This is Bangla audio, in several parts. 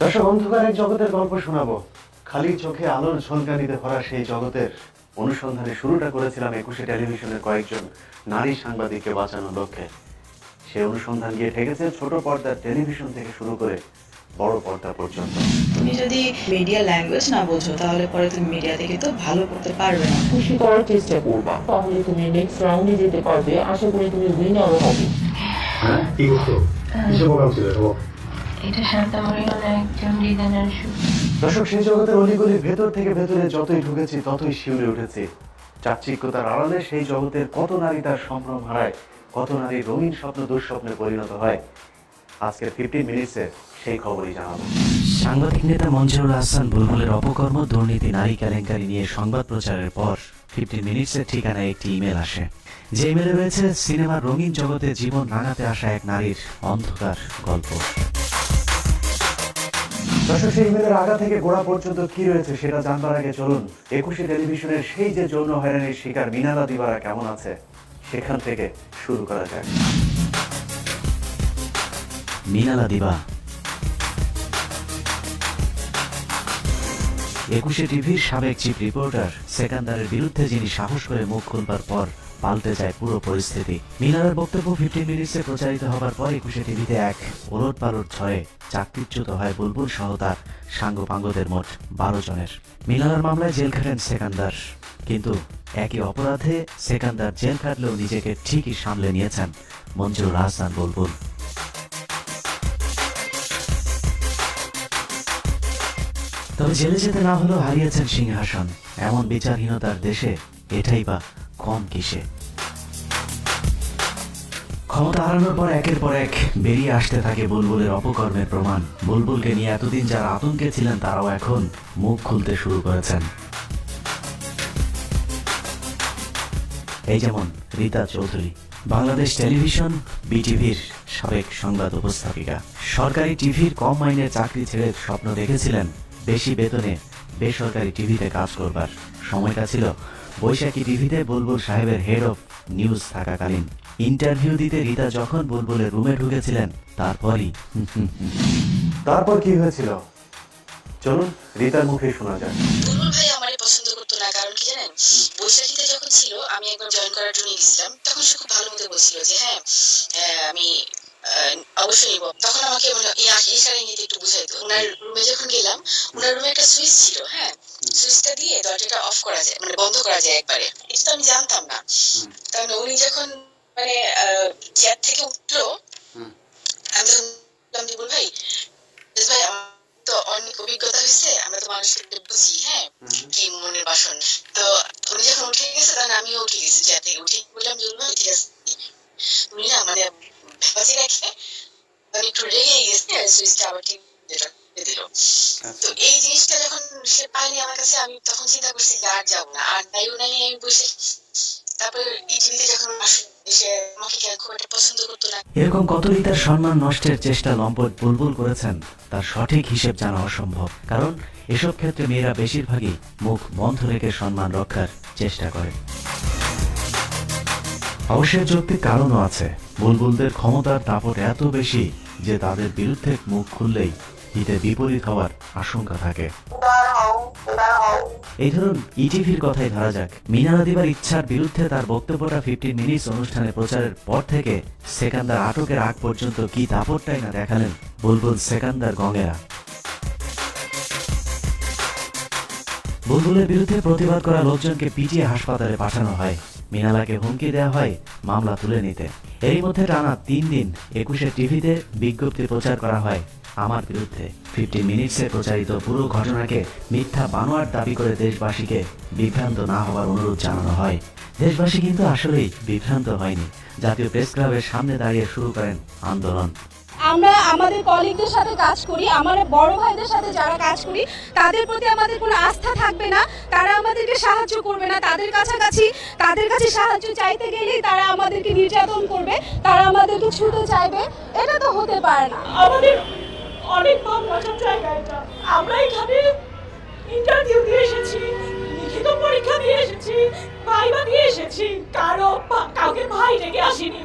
দর্শক অন্ধকার এক জগতের গল্প শোনাবো। খালি চোখে আলোর ঝলকানিতে ভরা সেই জগতের। অনুসন্ধানে শুরুটা করেছিলাম একুশে টেলিভিশনের কয়েকজন নারী সাংবাদিককে বাঁচানোর লক্ষ্যে। সে অনুসন্ধান গিয়ে ঠেকেছে ছোট পর্দার টেলিভিশন থেকে শুরু করে বড় পর্দা পর্যন্ত। তুমি যদি মিডিয়া ল্যাঙ্গুয়েজ না বোঝো তাহলে পরে তুমি মিডিয়া থেকে তো ভালো করতে পারবে না। খুশি করার চেষ্টা করবা। তাহলে তুমি নেক্সট রাউন্ডে যেতে পারবে। আশা করি তুমি উইনারও হবে। হ্যাঁ কি করছ কিসে প্রোগ্রাম ছিল? এটা একজন ডিজাইনার শুট দর্শক সেই জগতের অলিগলির ভেতর থেকে ভেতরে যতই ঢুকেছি ততই শিউরে উঠেছি। চাকচিক্যতার আড়ালে সেই জগতের কত নারী তার সম্ভ্রম হারায় কত নারী রঙিন স্বপ্ন দুঃস্বপ্নে পরিণত হয়। আজকের ফিফটিন মিনিটসে সেই খবরই জানাব। সাংবাদিক নেতা মঞ্জুরুল হাসান বুলবুলের অপকর্ম দুর্নীতি নারী কেলেঙ্কারি নিয়ে সংবাদ প্রচারের পর ফিফটিন মিনিটসের ঠিকানায় একটি ইমেল আসে। যে ইমেলে রয়েছে সিনেমার রঙিন জগতে জীবন রাঙাতে আসা এক নারীর অন্ধকার গল্প। দর্শক সেই আগা থেকে গোড়া পর্যন্ত কি রয়েছে সেটা জানবার আগে চলুন। একুশে টেলিভিশনের সেই যে যৌন হয়রানির শিকার মিনালা দিবারা কেমন আছে, সেখান থেকে শুরু করা যাক। মিনালা দিবা। একুশে টিভির সাবেক চিফ রিপোর্টার, সেকান্দারের বিরুদ্ধে যিনি সাহস করে মুখ খুলবার পর পাল্টে যায় পুরো পরিস্থিতি। মিনালার বক্তব্য ফিফটিন মিনিটসে প্রচারিত হবার পর একুশে টিভিতে এক ওলট পালট ছয়ে চাকরিচ্যুত হয় বুলবুল সহ তার সাঙ্গপাঙ্গদের মোট বারো জনের। মিনালার মামলায় জেল খাটেন সেকান্দার। কিন্তু একই অপরাধে সেকান্দার জেল খাটলেও নিজেকে ঠিকই সামলে নিয়েছেন মঞ্জুর হাসান বুলবুল। তবে জেলে যেতে না হলেও হারিয়েছেন সিংহাসন। এমন বিচারহীনতার দেশে এটাই বা কম কিসে? ক্ষমতা হারানোর পর একের পর এক বেরিয়ে আসতে থাকে বুলবুলের অপকর্মের প্রমাণ। বুলবুলকে নিয়ে এতদিন যারা আতঙ্কে ছিলেন, তারাও এখন মুখ খুলতে শুরু করেছেন। এই যেমন রীতা চৌধুরী, বাংলাদেশ টেলিভিশন, বিটিভির সাবেক সংবাদ উপস্থাপিকা। সরকারি টিভির কম মাইনে চাকরি ছেড়ে স্বপ্ন দেখেছিলেন, বেশি বেতনে বেসরকারি টিভিতে কাজ করবার। সময়টা ছিল বৈশাখী টিভিতে বুলবুল সাহেবের হেড অফ নিউজ থাকাকালীন। ইন্টারভিউ দিতে রীতা যখন বুলবুলের রুমে ঢুকেছিলেন তারপরই তারপর কি হয়েছিল? চলুন রীতার মুখে শোনা যাক। বুলবুল ভাই আমারে পছন্দ করতো না কারণ কি জানেন? বৈশাখীতে যখন ছিল আমি একবার জয়েন করার জন্য গেছিলাম তখন সে খুব ভালো মতো বলছিল যে হ্যাঁ আমি অবশ্যই নিব। তখন আমাকে একটু বুঝাইতো ওনার রুমে যখন গেলাম ওনার রুমে একটা সুইচ ছিল হ্যাঁ? সুইচটা দিয়ে দরজাটা অফ করা যায় মানে বন্ধ করা যায় একবারে। এটা তো আমি জানতাম না। কারণ উনি যখন মানে চেয়ার থেকে উঠল আমি তখন বললাম ভাই ভাই তো অনেক অভিজ্ঞতা হয়েছে আমরা তো মানুষকে বুঝি হ্যাঁ? কি মনের বাসন? তো উনি যখন উঠে গেছে তখন আমিও উঠে গেছি চেয়ার থেকে। উঠে বললাম যে ভাই ঠিক আছে। উনি না মানে বাজি রেখে আমি একটু রেগে গেছি আর সুইচটা আবার ঠিক যেটা তো এই জিনিসটা যখন সে পায়নি আমার কাছে, আমি তখন চিন্তা করছি যে আর যাব না। আর তাইও নাই আমি বসে তারপর ইটিভিতে যখন এরকম কত রীতার সম্মান নষ্টের চেষ্টা লম্পট বুলবুল করেছেন, তার সঠিক হিসেব জানা অসম্ভব। কারণ এসব ক্ষেত্রে মেয়েরা বেশিরভাগই মুখ বন্ধ রেখে সম্মান রক্ষার চেষ্টা করে। অবশ্যই যৌক্তিক কারণও আছে। বুলবুলদের ক্ষমতার দাপট এত বেশি যে তাদের বিরুদ্ধে মুখ খুললেই হিতে বিপরীত হওয়ার আশঙ্কা থাকে। এই ধরুন ইটিভির কথাই ধরা যাক। মিনারা দিবার ইচ্ছার বিরুদ্ধে তার বক্তব্যটা ফিফটিন মিনিটস অনুষ্ঠানে প্রচারের পর থেকে সেকান্দার আটকের আগ পর্যন্ত কি দাপটটাই না দেখালেন বুলবুল সেকান্দার গঙ্গেরা। বুলবুলের বিরুদ্ধে প্রতিবাদ করা লোকজনকে পিটিয়ে হাসপাতালে পাঠানো হয়। মিনালাকে হুমকি দেওয়া হয় মামলা তুলে নিতে। এরই মধ্যে টানা তিন দিন একুশে টিভিতে বিজ্ঞপ্তি প্রচার করা হয় আমার বিরুদ্ধে ফিফটি মিনিটসে প্রচারিত পুরো ঘটনাকে মিথ্যা বানোয়ার দাবি করে দেশবাসীকে বিভ্রান্ত না হওয়ার অনুরোধ জানানো হয়। দেশবাসী কিন্তু আসলেই বিভ্রান্ত হয়নি। জাতীয় প্রেস ক্লাবের সামনে দাঁড়িয়ে শুরু করেন আন্দোলন। আমরা আমাদের কলিগদের সাথে কাজ করি, আমার বড় ভাইদের সাথে যারা কাজ করি, তাদের প্রতি আমাদের কোনো আস্থা থাকবে না। তারা আমাদেরকে সাহায্য করবে না। তাদের কাছাকাছি, তাদের কাছে সাহায্য চাইতে গেলেই তারা আমাদেরকে নির্যাতন করবে, তারা আমাদেরকে ছুতে চাইবে। এটা তো হতে পারে না। আমাদের অনেক ভাব রাখার জায়গা এটা। আমরা এখানে ইন্টারভিউ দিয়ে এসেছি, লিখিত পরীক্ষা দিয়ে এসেছি ভাইবা দিয়ে এসেছি। কারও কাউকে ভাই ডেকে আসিনি।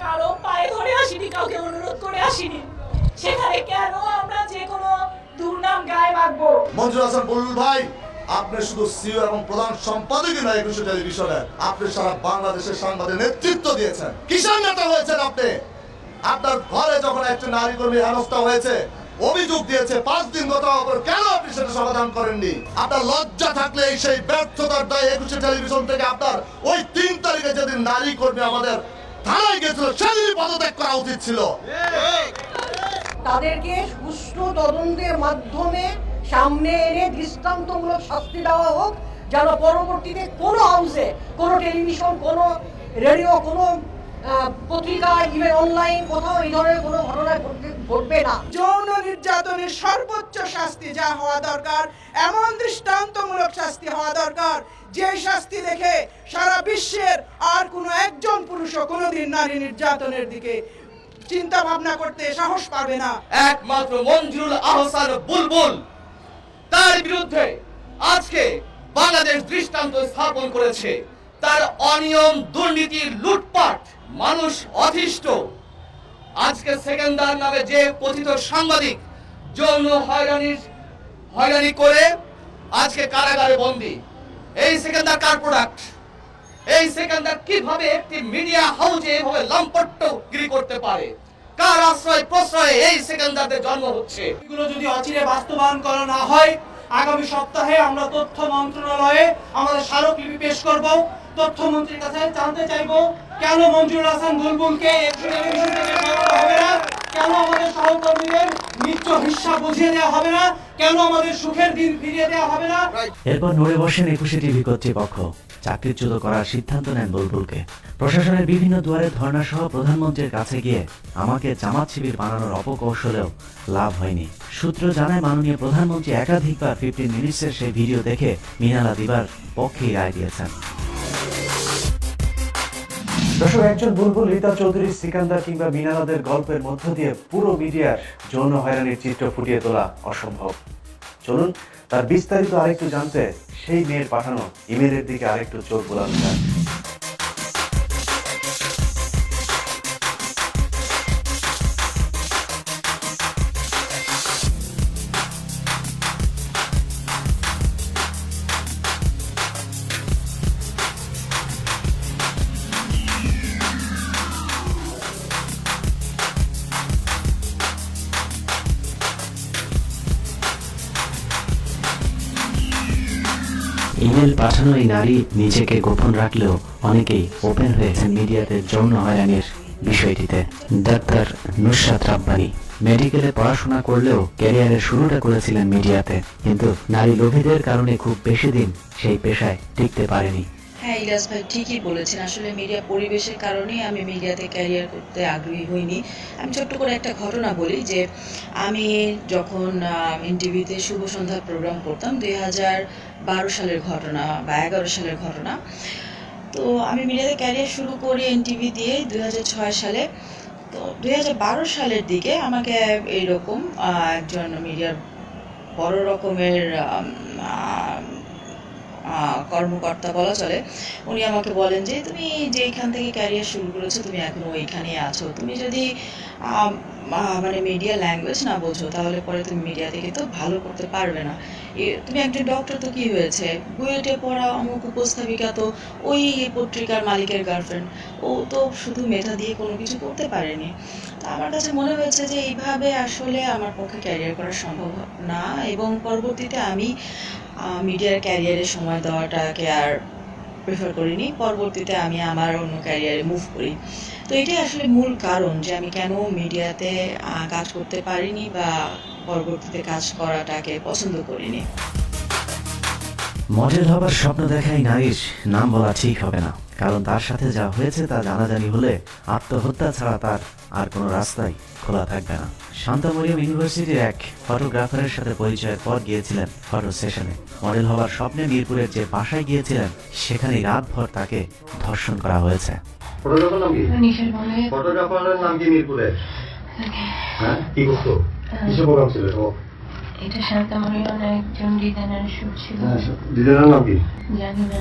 কারও পায়ে ধরে আসিনি, কাউকে অনুরোধ করে আসিনি। সেখানে কেন আমরা যে কোনো মঞ্জুর হাসান বলুল ভাই, আপনি শুধু সিও এবং প্রধান সম্পাদকই নয় একুশে টেলিভিশনের আপনি সারা বাংলাদেশের সংবাদে নেতৃত্ব দিয়েছেন। কিষাণ নেতা হয়েছেন আপনি? আপনার ঘরে যখন একটি নারী কর্মী হেনস্থা হয়েছে, অভিযোগ দিয়েছে, পাঁচ দিন গত হওয়ার পর কেন আপনি সেটা সমাধান করেননি? আপনার লজ্জা থাকলে এই সেই ব্যর্থতার দায় একুশে টেলিভিশন থেকে আপনার, ওই তিন তারিখে যেদিন নারী কর্মী আমাদের থানায় গেছিল সেদিনই পদত্যাগ করা উচিত ছিল। তাদেরকে সুষ্ঠু তদন্তের মাধ্যমে সামনে এনে দৃষ্টান্তমূলক শাস্তি দেওয়া হোক, যেন পরবর্তীতে কোনো হাউসে, কোনো টেলিভিশন, কোনো রেডিও, কোনো পত্রিকা ইভেন অনলাইন কোথাও এই ধরনের কোনো ঘটনা ঘটবে- না। যৌন নির্যাতনের সর্বোচ্চ শাস্তি যা হওয়া দরকার এমন দৃষ্টান্তমূলক শাস্তি হওয়া দরকার যে শাস্তি দেখে সারা বিশ্বের আর কোনো একজন পুরুষও কোনোদিন নারী নির্যাতনের দিকে চিন্তা ভাবনা করতে সাহস পাবে না। একমাত্র মঞ্জুরুল আহসান বুলবুল তার বিরুদ্ধে আজকে বাংলাদেশ দৃষ্টান্ত স্থাপন করেছে। তার অনিয়ম দুর্নীতি লুটপাট মানুষ অতিষ্ঠ আজকে সেকেন্দার নামে যে কথিত সাংবাদিক যৌন হয়রানির হয়রানি করে আজকে কারাগারে বন্দী। এই সেকেন্দার কার প্রোডাক্ট এই সেকেন্দার কীভাবে একটি মিডিয়া হাউসে এভাবে লম্পট্টগিরি করতে পারে? কার আশ্রয় প্রশ্রয়ে এই সেকেন্দারদের জন্ম হচ্ছে? এগুলো যদি অচিরে বাস্তবায়ন করা না হয়, আগামী সপ্তাহে আমরা তথ্য মন্ত্রণালয়ে আমাদের স্মারকলিপি পেশ করব। তথ্যমন্ত্রীর কাছে জানতে চাইব, কেন মঞ্জুর হাসান বুলবুলকে কেন আমাদের সহকর্মীদের হিস্সা বুঝিয়ে দেওয়া হবে না? কেন আমাদের সুখের দিন ফিরিয়ে দেওয়া হবে না? এরপর নড়ে বসেন একুশে টিভি কর্তৃপক্ষ। চাকরিচ্যুত করার সিদ্ধান্ত নেন বুলবুলকে। প্রশাসনের বিভিন্ন দুয়ারে ধর্ণা সহ প্রধানমন্ত্রীর কাছে গিয়ে আমাকে জামাত শিবির বানানোর অপকৌশলেও লাভ হয়নি। সূত্র জানায়, মাননীয় প্রধানমন্ত্রী একাধিকবার ফিফটিন মিনিটসের সেই ভিডিও দেখে মিনালা দিবার পক্ষেই রায় দিয়েছেন। দর্শক, একজন বুলবুল, রীতা চৌধুরী, সিকান্দার কিংবা মিনারাদের গল্পের মধ্য দিয়ে পুরো মিডিয়ার যৌন হয়রানির চিত্র ফুটিয়ে তোলা অসম্ভব। চলুন, তার বিস্তারিত আরেকটু জানতে সেই মেয়ের পাঠানো ইমেলের দিকে আরেকটু চোখ বোলানো যাক। ইমেল পাঠানো এই নারী নিজেকে গোপন রাখলেও অনেকেই ওপেন হয়েছেন মিডিয়াতে যৌন হয়রানির বিষয়টিতে। ডাক্তার নুসরাত রাব্বানি মেডিকেলে পড়াশোনা করলেও ক্যারিয়ারের শুরুটা করেছিলেন মিডিয়াতে, কিন্তু নারী লোভীদের কারণে খুব বেশি দিন সেই পেশায় টিকতে পারেনি। হ্যাঁ ইলিয়াস ভাই, ঠিকই বলেছেন। আসলে মিডিয়া পরিবেশের কারণেই আমি মিডিয়াতে ক্যারিয়ার করতে আগ্রহী হইনি। আমি ছোট্ট করে একটা ঘটনা বলি যে, আমি যখন এনটিভিতে শুভ সন্ধ্যা প্রোগ্রাম করতাম, দুই হাজার বারো সালের ঘটনা বা এগারো সালের ঘটনা। তো আমি মিডিয়াতে ক্যারিয়ার শুরু করি এনটিভি দিয়ে দুই হাজার ছয় সালে। তো দুই হাজার বারো সালের দিকে আমাকে এইরকম একজন মিডিয়ার বড় রকমের কর্মকর্তা বলা চলে, উনি আমাকে বলেন যে, তুমি যেখান থেকে ক্যারিয়ার শুরু করেছ, তুমি এখনও ওইখানেই আছো। তুমি যদি মানে মিডিয়া ল্যাঙ্গুয়েজ না বোঝো, তাহলে পরে তুমি মিডিয়া থেকে তো ভালো করতে পারবে না। তুমি একজন ডক্টর তো কি হয়েছে? বুয়েটে পড়া অমুক উপস্থাপিকা তো ওই পত্রিকার মালিকের গার্লফ্রেন্ড ও তো শুধু মেধা দিয়ে কোনো কিছু করতে পারেনি। তো আমার কাছে মনে হয়েছে যে, এইভাবে আসলে আমার পক্ষে ক্যারিয়ার করা সম্ভব না এবং পরবর্তীতে আমি মিডিয়ার ক্যারিয়ারে সময় দেওয়াটাকে আর প্রেফার করিনি। পরবর্তীতে আমি আমার অন্য ক্যারিয়ারে মুভ করি। তো এটাই আসলে মূল কারণ যে আমি কেন মিডিয়াতে কাজ করতে পারিনি বা পরবর্তীতে কাজ করাটাকে পছন্দ করিনি। মডেল হবার স্বপ্ন দেখাই নারীর নাম বলা ঠিক হবে না। কারণ তার সাথে যা হয়েছে তা জানাজানি হলে আত্মহত্যা ছাড়া তার আর কোনো রাস্তাই খোলা থাকবে না। শান্তা মরিয়ম ইউনিভার্সিটির এক ফটোগ্রাফারের সাথে পরিচয়ের পর গিয়েছিলেন ফটো সেশনে। মডেল হবার স্বপ্নে মিরপুরের যে বাসায় গিয়েছিলেন সেখানেই রাতভর তাকে ধর্ষণ করা হয়েছে। ফটোগ্রাফার নাম কি? ফটোগ্রাফারের নাম কি মিরপুরের? হ্যাঁ? কি করতো কিসের প্রোগ্রাম ছিল সব এটা শান্তামণির একজন ডিজাইনার শুট ছিল। ডিজাইনার নাম কি? জানি না।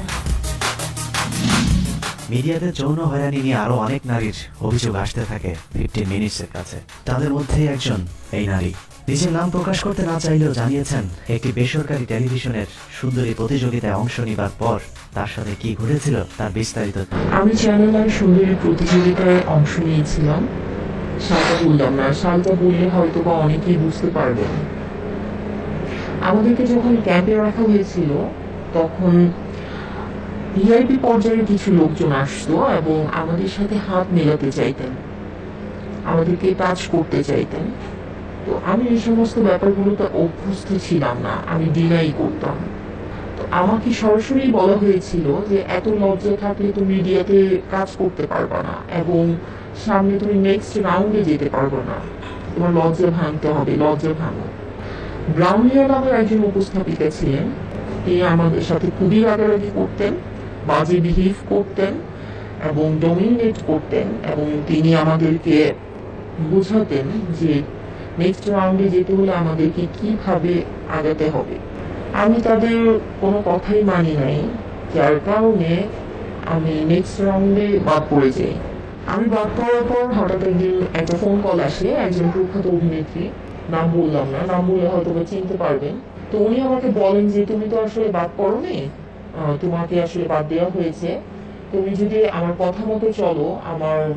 মিডিয়াতে যৌন হয়রানি নিয়ে আরও অনেক নারীর অভিযোগ আসতে থাকে ফিফটিন মিনিটসের কাছে। তাদের মধ্যেই একজন, এই নারী। নিজের নাম প্রকাশ করতে না চাইলেও জানিয়েছেন, একটি বেসরকারি টেলিভিশনের সুন্দরী প্রতিযোগিতায় অংশ নেবার পর তার সাথে কি ঘটেছিল তার বিস্তারিত আমি চ্যানেল আর সুন্দরী প্রতিযোগিতায় অংশ নিয়েছিলাম। সালটা বললাম না সালটা বললে হয়তো বা অনেকেই বুঝতে পারবেন আমাদেরকে যখন ক্যাম্পে রাখা হয়েছিল, তখন ভিআইপি পর্যায়ে কিছু লোকজন আসতো এবং আমাদের সাথে হাত মেলাতে চাইতেন। আমাদেরকে টাচ করতে চাইতেন। তো আমি এই সমস্ত ব্যাপারগুলোতে অভ্যস্ত ছিলাম না। আমি ডিনাই করতাম। তো আমাকে সরাসরি বলা হয়েছিল যে, এত লজ্জা থাকলে তুমি মিডিয়াতে কাজ করতে পারবে না এবং সামনে তুমি নেক্সট রাউন্ডে যেতে পারবে না। তোমার লজ্জা ভাঙতে হবে, লজ্জা ভাঙো। ব্রাউনিয়া নামের একজন উপস্থাপিকা ছিলেন। তিনি আমাদের সাথে খুবই রাগারাগি করতেন। বাজে বিহেভ করতেন এবং ডমিনেট করতেন এবং তিনি আমাদেরকে বোঝাতেন যে নেক্সট রাউন্ডে যেতে হলে আমাদেরকে কীভাবে আগাতে হবে। আমি তাদের কোনো কথাই মানি নাই যার কারণে আমি নেক্সট রাউন্ডে বাদ পড়ে যাই। আমি বাদ পড়ার পর হঠাৎ একদিন একটা ফোন কল আসে একজন প্রখ্যাত অভিনেত্রী নাম বললাম না নাম বললে হয়তো বা চিনতে পারবেন। তো উনি আমাকে বলেন যে তুমি তো আসলে বাদ পড়োনি? আহ, তোমাকে আসলে বাদ দেওয়া হয়েছে। তুমি যদি আমার কথা মতো চলো, আমার,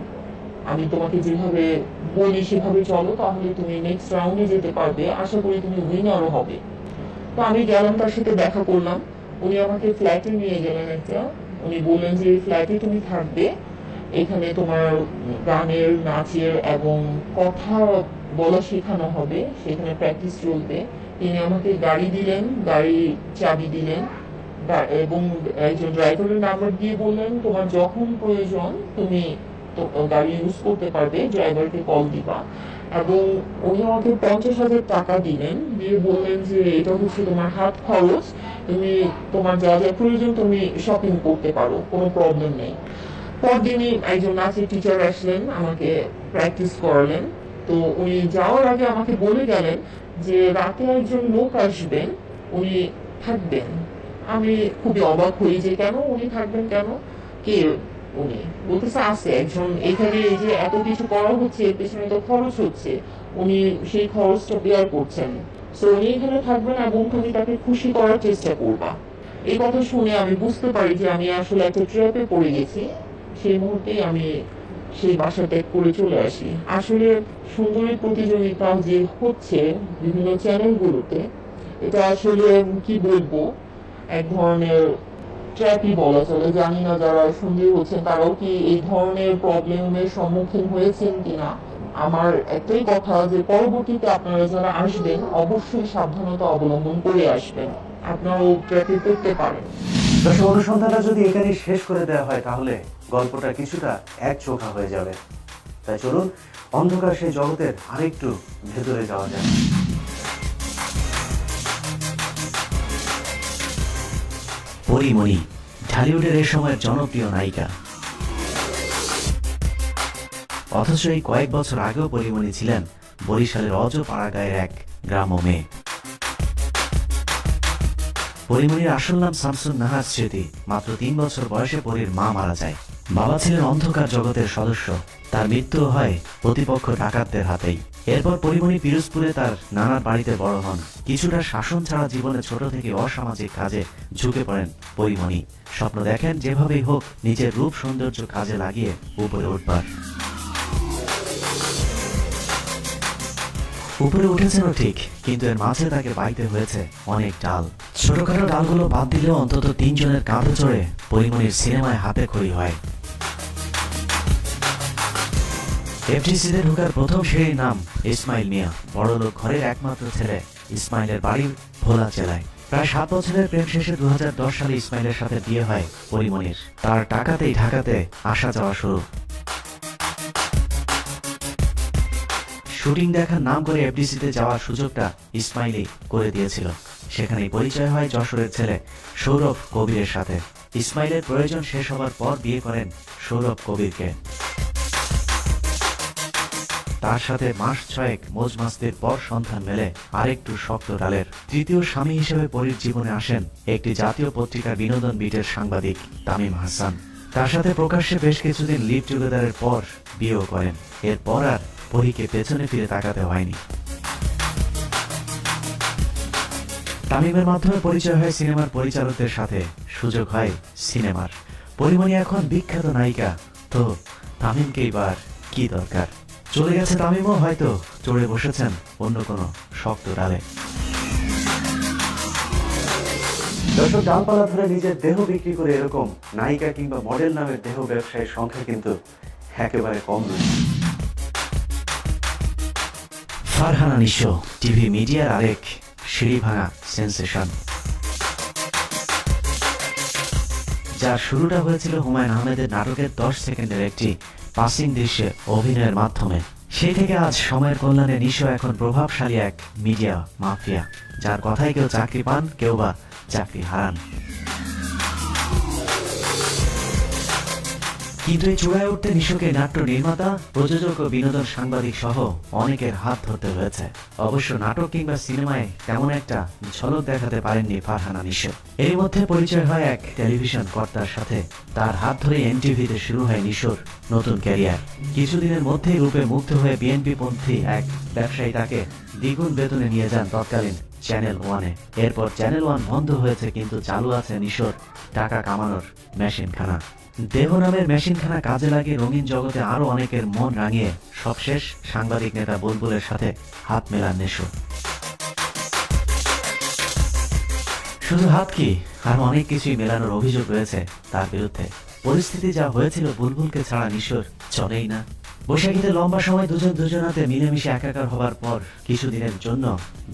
আমি তোমাকে যেভাবে বলি সেভাবে চলো, তাহলে তুমি নেক্সট রাউন্ডে যেতে পারবে। আশা করি তুমি উইনারও হবে। তো আমি গেলাম, তার সাথে দেখা করলাম। উনি আমাকে ফ্ল্যাটে নিয়ে গেলেন একটা। উনি বললেন যে ফ্ল্যাটে তুমি থাকবে। এখানে তোমার গানের, নাচের এবং কথা বলা শেখানো হবে। সেখানে প্র্যাকটিস চলবে। তিনি আমাকে গাড়ি দিলেন গাড়ি চাবি দিলেন। এবং একজন ড্রাইভারের নাম্বার দিয়ে বললেন, তোমার যখন প্রয়োজন, তুমি গাড়ি ইউজ করতে পারবে ড্রাইভারকে কল দিবা। এবং উনি আমাকে পঞ্চাশ হাজার টাকা দিলেন, দিয়ে বললেন যে, এটা হচ্ছে তোমার হাত খরচ, তুমি, তোমার যা যা প্রয়োজন, তুমি শপিং করতে পারো, কোনো প্রবলেম নেই। পরদিনই একজন নাচের টিচার আসলেন, আমাকে প্র্যাকটিস করালেন। তো উনি যাওয়ার আগে আমাকে বলে গেলেন যে, রাতে একজন লোক আসবেন, উনি থাকবেন। আমি খুবই অবাক হই যে কেন উনি থাকবেন কেন? কে উনি? বলতেছে আছে একজন। এখানে এই যে এত কিছু করা হচ্ছে, এর পেছনে তো খরচ হচ্ছে। উনি সেই খরচটা বেয়ার করছেন। তো উনি এখানে থাকবেন এবং তুমি তাকে খুশি করার চেষ্টা করবা। এই কথা শুনে আমি বুঝতে পারি যে আমি আসলে একটা ট্র্যাপে পড়ে গেছি। সেই মুহূর্তেই আমি সেই বাসা ত্যাগ করে চলে আসি। আসলে সুন্দরী প্রতিযোগিতা যে হচ্ছে বিভিন্ন চ্যানেলগুলোতে এটা আসলে কি বলব? এক ধরনের ট্র্যাপই বলা? চলে জানি না যারা সুন্দরী হচ্ছেন, তারাও কি এই ধরনের প্রবলেমের সম্মুখীন হয়েছেন কিনা? আমার একটাই কথা যে পরবর্তীতে আপনারা যারা আসবেন, অবশ্যই সাবধানতা অবলম্বন করে আসবেন। আপনারাও ট্র্যাপে পড়তে পারেন। দর্শক, অনুসন্ধানটা যদি এখানে শেষ করে দেওয়া হয়, তাহলে গল্পটা কিছুটা এক চোখা হয়ে যাবে। তাই চলুন, অন্ধকার সেই জগতের আরেকটু ভেতরে যাওয়া যায় পরিমণি, ঢালিউডের এ সময়ের জনপ্রিয় নায়িকা। অথচ এই কয়েক বছর আগেও পরিমণি ছিলেন বরিশালের অজ পাড়াগাঁয়ের এক গ্রাম্য মেয়ে। পরিমণির আসল নাম শামসুন নাহার স্মৃতি মাত্র তিন বছর বয়সে পরীর মা মারা যায়। বাবা ছিলেন অন্ধকার জগতের সদস্য, তার মৃত্যু হয় প্রতিপক্ষ ডাকাতদের হাতেই। এরপর পরিমণি পিরোজপুরে তার নানার বাড়িতে বড় হন। কিছুটা শাসন ছাড়া জীবনে ছোট থেকে অসামাজিক কাজে ঝুঁকে পড়েন পরিমণি। স্বপ্ন দেখেন যেভাবেই হোক নিজের রূপ সৌন্দর্য কাজে লাগিয়ে উপরে উঠবার। উপরে উঠেছেনও ঠিক, কিন্তু এর মাঝে তাকে বাইতে হয়েছে অনেক ডাল। ছোটখাটো ডালগুলো বাদ দিলেও অন্তত তিনজনের কাঁধে চড়ে পরিমণির সিনেমায় হাতে খড়ি হয়। এফডিসিতে ঢোকার প্রথম সিঁড়ির নাম, ইসমাইল মিয়া, বড়লোক ঘরের একমাত্র ছেলে, ইসমাইলের বাড়ি ভোলা জেলায়। প্রায় সাত বছরের প্রেম শেষে দু সালে ইসমাইলের সাথে বিয়ে হয় তার টাকাতেই ঢাকাতে আসা যাওয়া শুরু। শুটিং দেখার নাম করে এফডিসিতে যাওয়ার সুযোগটা ইসমাইলি করে দিয়েছিল। সেখানেই পরিচয় হয় যশোরের ছেলে সৌরভ কবিরের সাথে। ইসমাইলের প্রয়োজন শেষ হবার পর বিয়ে করেন সৌরভ কবিরকে। তার সাথে মাস ছয়েক মোজ মাস্তির পর সন্ধান মেলে আরেকটু শক্ত ডালের। তৃতীয় স্বামী হিসেবে পরীর জীবনে আসেন একটি জাতীয় পত্রিকার বিনোদন বিটের সাংবাদিক তামিম হাসান। তার সাথে প্রকাশ্যে বেশ কিছুদিন লিভ টুগেদারের পর বিয়েও করেন। এরপর আর পরীকে পেছনে ফিরে তাকাতে হয়নি। তামিমের মাধ্যমে পরিচয় হয় সিনেমার পরিচালকদের সাথে। সুযোগ হয় সিনেমার। পরিমণি এখন বিখ্যাত নায়িকা। তো, তামিমকে এবার কি দরকার? চলে গেছে তামিমও হয়তো চড়ে বসেছেন অন্য কোনো শক্ত ডালে। দর্শক ডালপালা ধরে নিজের দেহ বিক্রি করে এরকম নায়িকা কিংবা মডেল নামের দেহ ব্যবসায়ীর সংখ্যা কিন্তু একেবারে কম নয়। ফারহানা নিশো টিভি মিডিয়ার আরেক সিঁড়ি ভাঙা সেন্সেশন। যার শুরুটা হয়েছিল হুমায়ুন আহমেদের নাটকের দশ সেকেন্ডের একটি পাসিং দৃশ্যে অভিনয়ের মাধ্যমে। সেই থেকে আজ সময়ের কল্যাণে নিশ্চয় এখন প্রভাবশালী এক মিডিয়া মাফিয়া, যার কথায় কেউ চাকরি পান, কেউ বা চাকরি হারান। কিন্তু এই চূড়ায় উঠতে নিশোকে নাট্য নির্মাতা, প্রযোজক ও বিনোদন সাংবাদিক সহ অনেকের হাত ধরতে হয়েছে। অবশ্য নাটক কিংবা সিনেমায় তেমন একটা ঝলক দেখাতে পারেননি ফারহানা নিশো এর মধ্যে পরিচয় হয় এক টেলিভিশন কর্তার সাথে। তার হাত ধরে এনটিভিতে শুরু হয় নিশোর নতুন ক্যারিয়ার। কিছুদিনের মধ্যেই রূপে মুগ্ধ হয়ে বিএনপি পন্থী এক ব্যবসায়ী তাকে দ্বিগুণ বেতনে নিয়ে যান তৎকালীন চ্যানেল ওয়ানে এরপর চ্যানেল ওয়ান বন্ধ হয়েছে কিন্তু চালু আছে নিশোর টাকা কামানোর মেশিনখানা। দেহ নামের মেশিনখানা কাজে লাগিয়ে রঙিন জগতে আরও অনেকের মন রাঙিয়ে, সবশেষ সাংবাদিক নেতা বুলবুলের সাথে হাত মেলান নেশো শুধু হাত কি আর অনেক কিছুই মেলানোর অভিযোগ রয়েছে তার বিরুদ্ধে। পরিস্থিতি যা হয়েছিল বুলবুলকে ছাড়া নিশোর চলেই না। বৈশাখীতে লম্বা সময় দুজন দুজনাতে মিলেমিশে একাকার হবার পর কিছুদিনের জন্য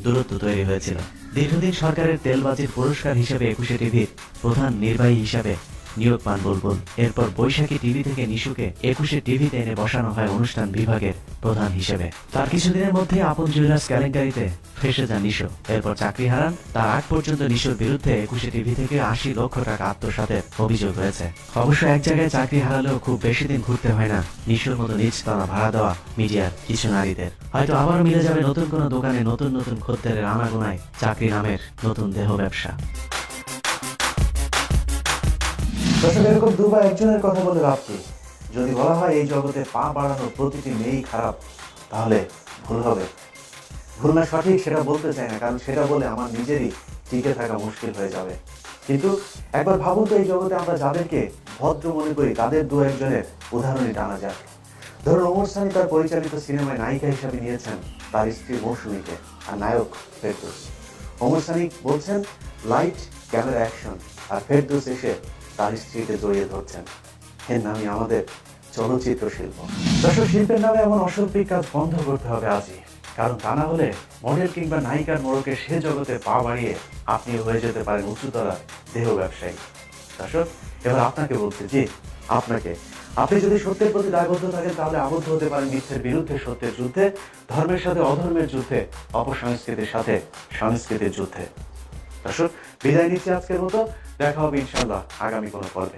দূরত্ব তৈরি হয়েছিল। দীর্ঘদিন সরকারের তেলবাজির পুরস্কার হিসেবে একুশে টিভির প্রধান নির্বাহী হিসাবে নিয়োগ পান বুলবুল। এরপর বৈশাখী টিভি থেকে নিশুকে একুশে টিভিতে এনে বসানো হয় অনুষ্ঠান বিভাগের প্রধান হিসেবে। তার কিছুদিনের মধ্যে আপন জুয়েলার্স কেলেঙ্কারিতে ফেসে যান নিশো। এরপর চাকরি হারান। তার আগ পর্যন্ত নিশোর বিরুদ্ধে একুশে টিভি থেকে আশি লক্ষ টাকা আত্মসাতের অভিযোগ রয়েছে। অবশ্য এক জায়গায় চাকরি হারালেও খুব বেশি দিন ঘুরতে হয় না। নিশোর মতো নিজ তারা ভাড়া দেওয়া মিডিয়ার কিছু নারীদের। হয়তো আবার মিলে যাবে নতুন কোনো দোকানে নতুন নতুন খদ্দেরের আনাগোনায় চাকরি নামের নতুন দেহ ব্যবসা। এরকম দু বা একজনের কথা বলে লাভ কি? যদি বলা হয় এই জগতে পা বাড়ানো প্রতিটি মেয়েই খারাপ, তাহলে ভুল হবে। ভুল না সঠিক সেটা বলতে চাই না, কারণ সেটা বলে আমার নিজেরই টিকে থাকা মুশকিল হয়ে যাবে। কিন্তু একবার ভাবুন তো এই জগতে আমরা যাদেরকে ভদ্র মনে করি, তাদের দু একজনের উদাহরণই টানা যাক। ধরুন ওমর সানি তার পরিচালিত সিনেমায় নায়িকা হিসাবে নিয়েছেন তার স্ত্রী মৌসুমীকে, আর নায়ক ফেরদৌস। ওমর সানি বলছেন লাইট ক্যামেরা অ্যাকশন আর ফেরদৌস এসে তার স্ত্রীকে জড়িয়ে ধরছেন। এর নামই আমাদের চলচ্চিত্র শিল্প। দর্শক, শিল্পের নামে এমন অসভ্যিক কাজ বন্ধ করতে হবে আজই। কারণ তা না হলে মডেল কিংবা নায়িকার মোড়কে সে জগতে পা বাড়িয়ে আপনি হয়ে যেতে পারেন উঁচুতলা দেহ ব্যবসায়ী। দর্শক, এবার আপনাকে বলতে জি, আপনাকে। আপনি যদি সত্যের প্রতি দায়বদ্ধ থাকেন, তাহলে আবদ্ধ হতে পারেন মিথ্যের বিরুদ্ধে সত্যের যুদ্ধে, ধর্মের সাথে অধর্মের যুদ্ধে, অপসংস্কৃতির সাথে সংস্কৃতির যুদ্ধে। দর্শক, বিদায় নিচ্ছি আজকের মতো। দেখা হবে ইনশাল্লাহ আগামী কোনো পর্বে।